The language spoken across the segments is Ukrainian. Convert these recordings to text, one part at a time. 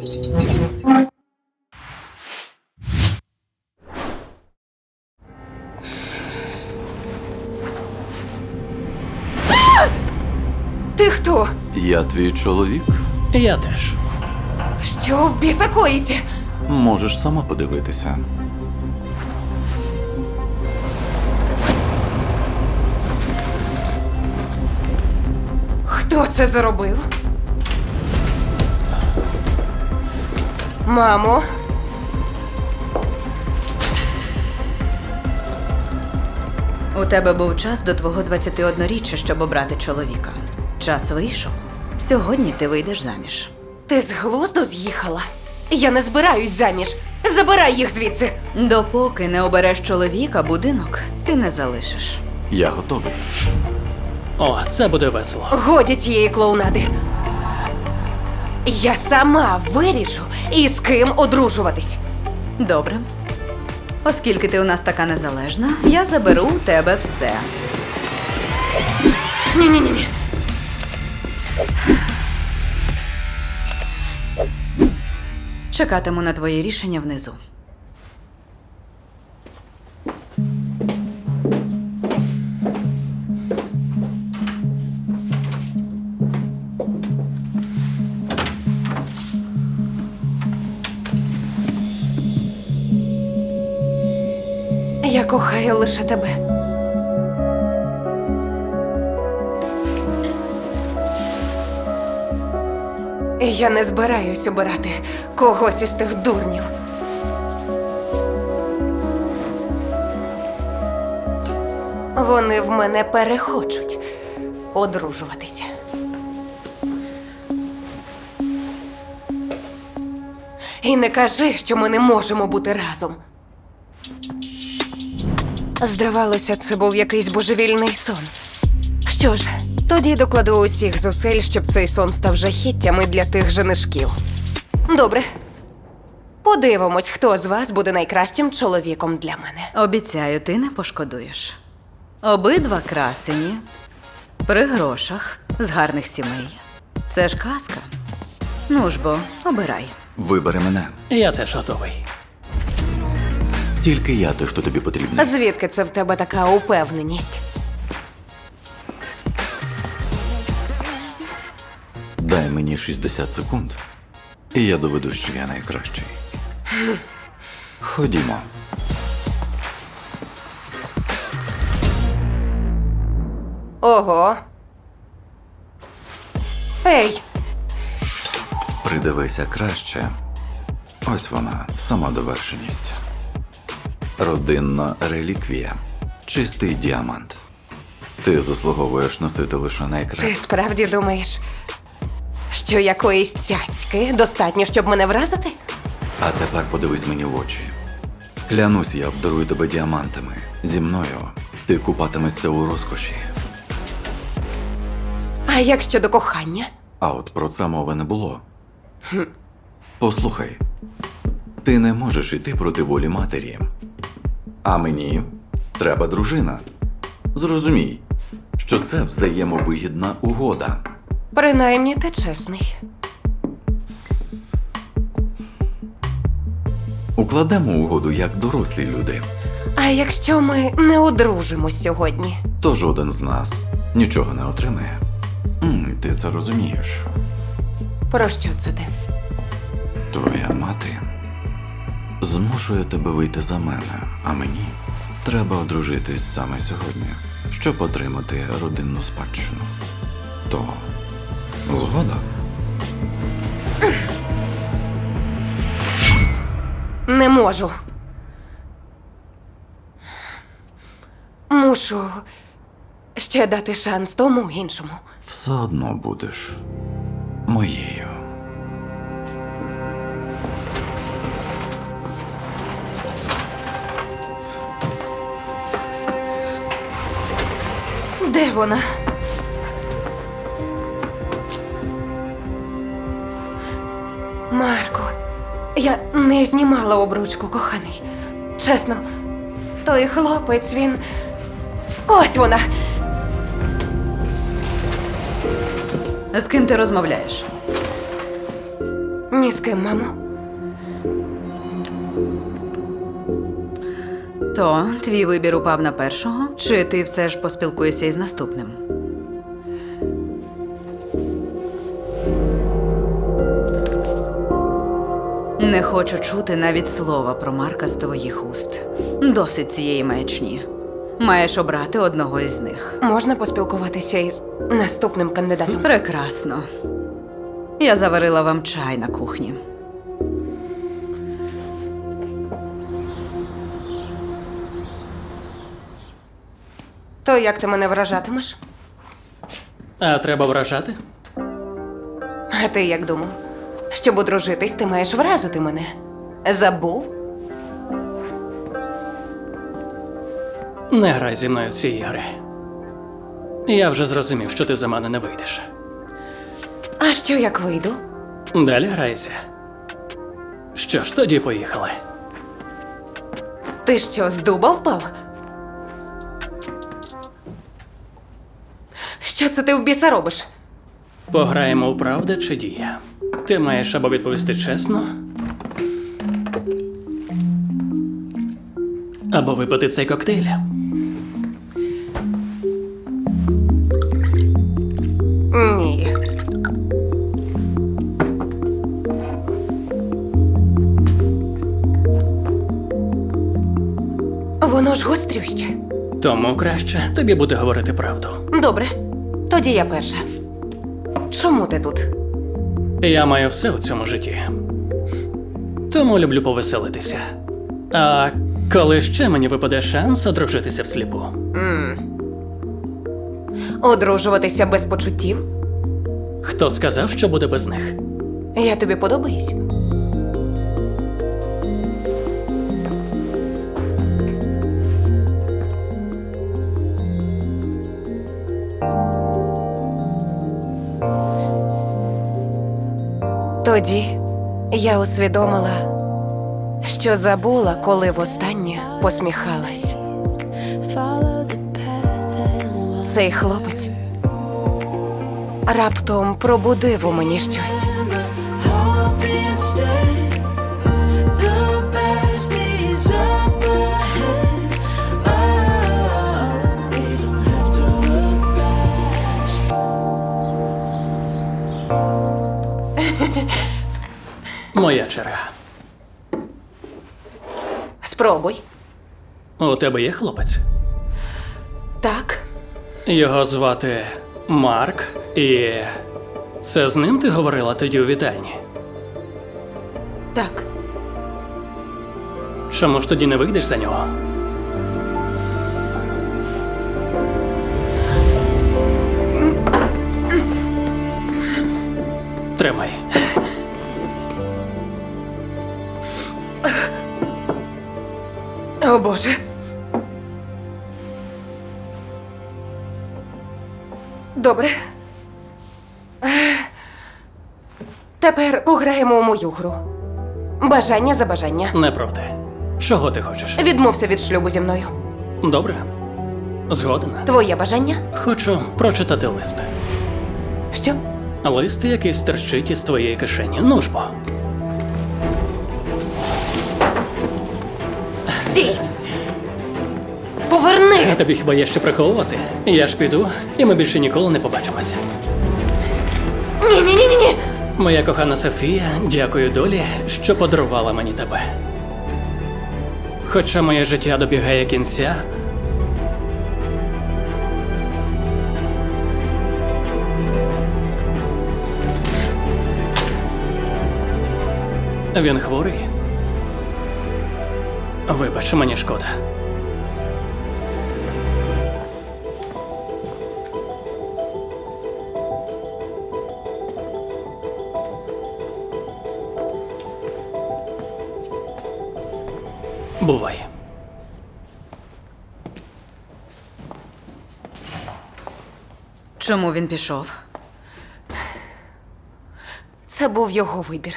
Ти хто? Я твій чоловік. Я теж. Що в біса коїться? Можеш сама подивитися. Хто це зробив? Мамо. У тебе був час до твого 21-річчя, щоб обрати чоловіка. Час вийшов. Сьогодні ти вийдеш заміж. Ти з глузду з'їхала? Я не збираюсь заміж. Забирай їх звідси. Допоки не обереш чоловіка, будинок ти не залишиш. Я готовий. О, це буде весело. Годі цієї клоунади. Я сама вирішу, із ким одружуватись. Добре. Оскільки ти у нас така незалежна, я заберу у тебе все. Ні, ні, ні, ні. Чекатиму на твоє рішення внизу. Я кохаю лише тебе. Я не збираюсь обирати когось із тих дурнів. Вони в мене перехочуть одружуватися. І не кажи, що ми не можемо бути разом. Здавалося, це був якийсь божевільний сон. Що ж, тоді докладу усіх зусиль, щоб цей сон став жахіттями для тих женишків. Добре. Подивимось, хто з вас буде найкращим чоловіком для мене. Обіцяю, ти не пошкодуєш. Обидва красені, при грошах, з гарних сімей. Це ж казка. Ну ж бо, обирай. Вибери мене. Я теж готовий. Тільки я той, хто тобі потрібний. Звідки це в тебе така упевненість? Дай мені 60 секунд, і я доведу, що я найкращий. Ходімо. Ого. Ей, Придивися краще. Ось вона, самодовершеність. Родинна реліквія. Чистий діамант. Ти заслуговуєш носити лише ти справді думаєш, що якоїсь цяцьки достатньо, щоб мене вразити? А тепер подивись мені в очі. Клянусь, я обдарую тебе діамантами. Зі мною ти купатимешся у розкоші. А як щодо кохання? А от про це мови не було. Послухай, ти не можеш іти проти волі матері. А мені треба дружина. Зрозумій, що це взаємовигідна угода. Принаймні ти чесний. Укладемо угоду як дорослі люди, А якщо ми не одружимось сьогодні? то жоден з нас нічого не отримає. М, ти це розумієш. Про що це ти? Твоя мати змушує тебе вийти за мене, а мені треба одружитись саме сьогодні, щоб отримати родинну спадщину. То згода? Не можу. Мушу ще дати шанс тому іншому. Все одно будеш моєю. Де вона? Марко, я не знімала обручку, коханий. Чесно, той хлопець, він. Ось вона. З ким ти розмовляєш? Ні з ким, мамо. То твій вибір упав на першого, чи ти все ж поспілкуєшся із наступним? Не хочу чути навіть слова про Марка з твоїх уст. Досить цієї маячні. Маєш обрати одного із них. Можна поспілкуватися із наступним кандидатом. Прекрасно. Я заварила вам чай на кухні. То як ти мене вражатимеш? А треба вражати? А ти як думав? Щоб одружитись, ти маєш вразити мене. Забув? Не грай зі мною в ці ігри. Я вже зрозумів, що ти за мене не вийдеш. А що як вийду? Далі грайся. Що ж, тоді поїхали. Ти що, з дуба впав? Що це ти в біса робиш? Пограємо у правда чи дія. Ти маєш або відповісти чесно, або випити цей коктейль. Ні. Воно ж гострюще. Тому краще тобі буде говорити правду. Добре, тоді я перша. Чому ти тут? Я маю все у цьому житті. Тому люблю повеселитися. А коли ще мені випаде шанс одружитися всліпу? м Одружуватися без почуттів? Хто сказав, що буде без них? Я тобі подобаюсь. Тоді я усвідомила, що забула, коли востаннє посміхалась. Цей хлопець раптом пробудив у мені щось. Моя черга. Спробуй. У тебе є хлопець? Так. Його звати Марк, і це з ним ти говорила тоді у вітальні? Так. Чому ж тоді не вийдеш за нього? Тримай. О Боже. Добре. Тепер пограємо у мою гру. Бажання за бажання. Не проти. Чого ти хочеш? Відмовся від шлюбу зі мною. Добре. Згоден. Твоє бажання? Хочу прочитати лист. Що? Лист, який стерчить із твоєї кишені. Ну ж бо. Стій! Поверни! Тобі хіба є що приховувати? Я ж піду, і ми більше ніколи не побачимося. Ні, ні, ні, ні, ні. Моя кохана Софія, дякую долі, що подарувала мені тебе. Хоча моє життя добігає кінця. Він хворий. Вибач, мені шкода. Бувай. Чому він пішов? Це був його вибір.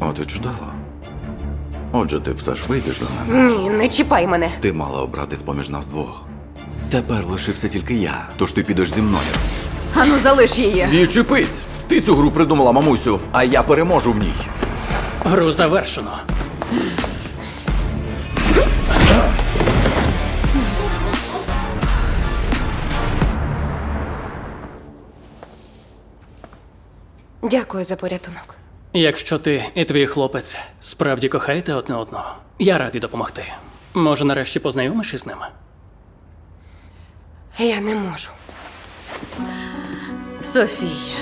От і чудово. Отже, ти все ж вийдеш за мене. Ні, не чіпай мене. Ти мала обрати з-поміж нас двох. Тепер лишився тільки я, тож ти підеш зі мною. Ану, залиш її. Відчепись! Ти цю гру придумала, мамусю, а я переможу в ній. Гру завершено. Дякую за порятунок. Якщо ти і твій хлопець справді кохаєте одне одного, я радий допомогти. Може, нарешті познайомиш із ними? Я не можу. Софія,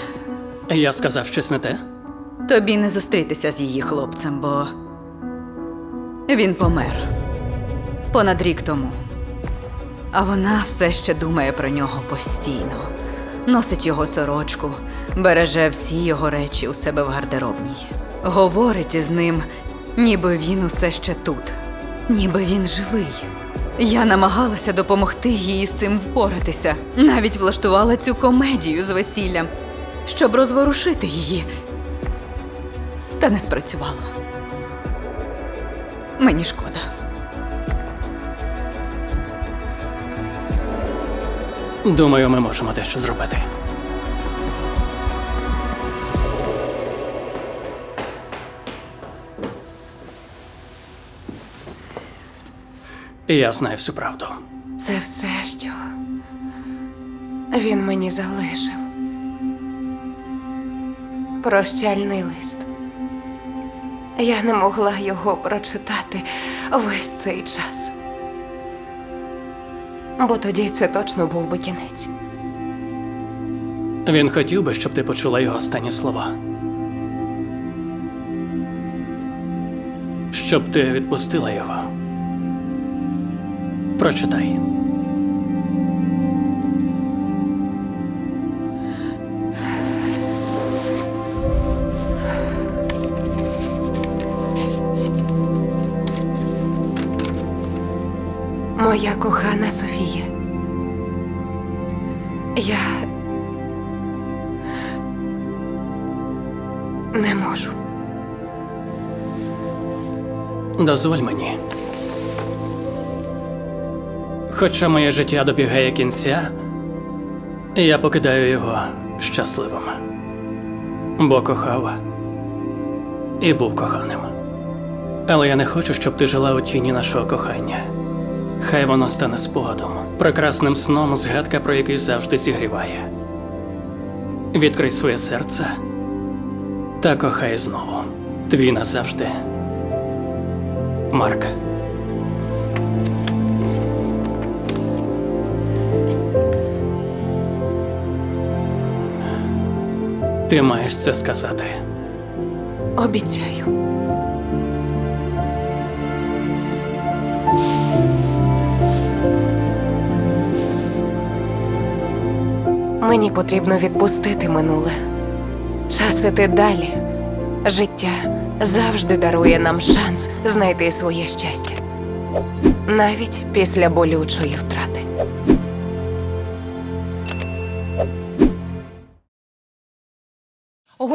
Я сказав щось не те? Тобі не зустрітися з її хлопцем, бо він помер понад рік тому. А вона все ще думає про нього постійно. Носить його сорочку, береже всі його речі у себе в гардеробній. Говорить із ним, ніби він усе ще тут, ніби він живий. Я намагалася допомогти їй з цим впоратися. Навіть влаштувала цю комедію з весіллям, щоб розворушити її. Та не спрацювало. Мені шкода. Думаю, ми можемо дещо зробити. Я знаю всю правду. Це все, що він мені залишив. Прощальний лист. Я не могла його прочитати весь цей час. Бо тоді це точно був би кінець. Він хотів би, щоб ти почула його останні слова. Щоб ти відпустила його. Прочитай. Моя кохана Софія. Я не можу. Дозволь мені. Хоча моє життя добігає кінця, я покидаю його щасливим. Бо кохав і був коханим. Але я не хочу, щоб ти жила у тіні нашого кохання. Хай воно стане спогадом, прекрасним сном, згадка про який завжди зігріває. Відкрий своє серце та кохай знову. Твій назавжди. Марк. Ти маєш це сказати. Обіцяю. Мені потрібно відпустити минуле. Час іти далі. Життя завжди дарує нам шанс знайти своє щастя. Навіть після болючої втрати.